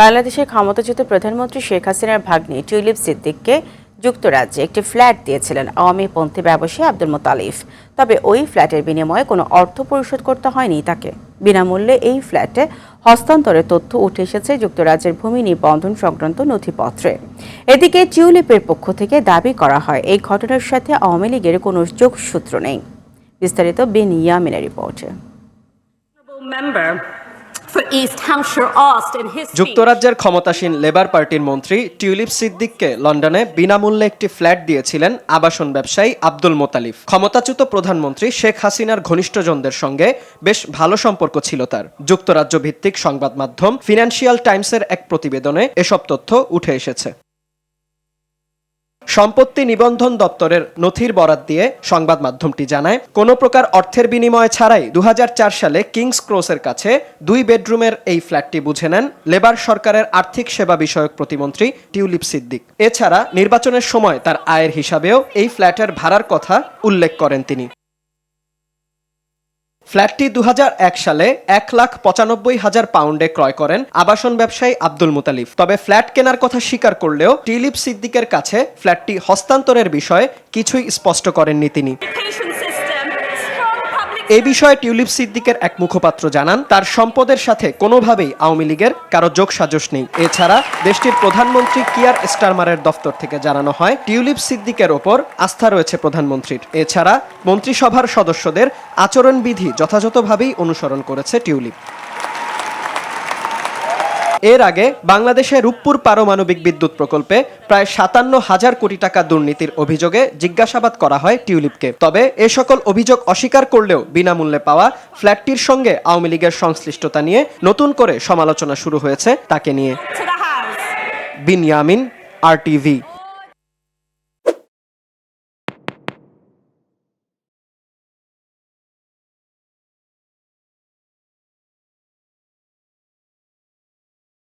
বাংলাদেশের ক্ষমতাচ্যুত প্রধানমন্ত্রী শেখ হাসিনার ভাগ্নি টিউলিপ সিদ্দিককে যুক্তরাজ্যে একটি ফ্ল্যাট দিয়েছিলেন আওয়ামী পন্থী ব্যবসায়ী আব্দুল মোতালিফ। তবে ওই ফ্ল্যাটের বিনিময়ে কোনো অর্থ পরিশোধ করতে হয়নি তাকে। বিনামূল্যে এই ফ্ল্যাটে হস্তান্তরের তথ্য উঠে এসেছে যুক্তরাজ্যের ভূমি নিবন্ধন সংক্রান্ত নথিপত্রে। এদিকে টিউলিপের পক্ষ থেকে দাবি করা হয়, এই ঘটনার সাথে আওয়ামী লীগের কোনো যোগসূত্র নেই। বিস্তারিত বিন ইয়ামিনের রিপোর্টে যুক্তরাজ্যের ক্ষমতাসীন লেবার পার্টির মন্ত্রী টিউলিপ সিদ্দিককে লন্ডনে বিনামূল্যে একটি ফ্ল্যাট দিয়েছিলেন আবাসন ব্যবসায়ী আব্দুল মোতালিফ ক্ষমতাচ্যুত প্রধানমন্ত্রী শেখ হাসিনার ঘনিষ্ঠজনদের সঙ্গে বেশ ভালো সম্পর্ক ছিল তার। যুক্তরাজ্য ভিত্তিক সংবাদ মাধ্যম ফিনান্সিয়াল টাইমসের এক প্রতিবেদনে এসব তথ্য উঠে এসেছে। সম্পত্তি নিবন্ধন দপ্তরের নথির বরাত দিয়ে সংবাদ মাধ্যমটি জানায়, কোনো প্রকার অর্থের বিনিময় ছাড়াই দু হাজার চার সালে কিংস ক্রসের কাছে দুই বেডরুমের এই ফ্ল্যাটটি বুঝে নেন লেবার সরকারের আর্থিক সেবা বিষয়ক প্রতিমন্ত্রী টিউলিপ সিদ্দিক। এছাড়া নির্বাচনের সময় তার আয়ের হিসাবেও এই ফ্ল্যাটের ভাড়ার কথা উল্লেখ করেন তিনি। ফ্ল্যাটটি দু হাজার এক সালে এক লাখ পঁচানব্বই হাজার পাউন্ডে ক্রয় করেন আবাসন ব্যবসায়ী আব্দুল মুতালিফ। তবে ফ্ল্যাট কেনার কথা স্বীকার করলেও টিলিপ সিদ্দিকের কাছে ফ্ল্যাটটি হস্তান্তরের বিষয়ে কিছুই স্পষ্ট করেননি তিনি। এ বিষয়ে টিউলিপ সিদ্দিকের এক মুখপাত্র জানান, তার সম্পদের সাথে কোনোভাবেই আওয়ামী লীগের কারও যোগসাজশ নেই। এছাড়া দেশটির প্রধানমন্ত্রী কিয়ার স্টারমারের দফতর থেকে জানানো হয়, টিউলিপ সিদ্দিকের ওপর আস্থা রয়েছে প্রধানমন্ত্রীর। এছাড়া মন্ত্রিসভার সদস্যদের আচরণবিধি যথাযথভাবেই অনুসরণ করেছে টিউলিপ। এর আগে বাংলাদেশে রূপপুর পারমাণবিক বিদ্যুৎ প্রকল্পে প্রায় সাতান্ন হাজার কোটি টাকা দুর্নীতির অভিযোগে জিজ্ঞাসাবাদ করা হয় টিউলিপকে। তবে এ সকল অভিযোগ অস্বীকার করলেও বিনামূল্যে পাওয়া ফ্ল্যাটটির সঙ্গে আওয়ামী লীগের সংশ্লিষ্টতা নিয়ে নতুন করে সমালোচনা শুরু হয়েছে তাকে নিয়ে। বিনিয়ামিন আর টিভি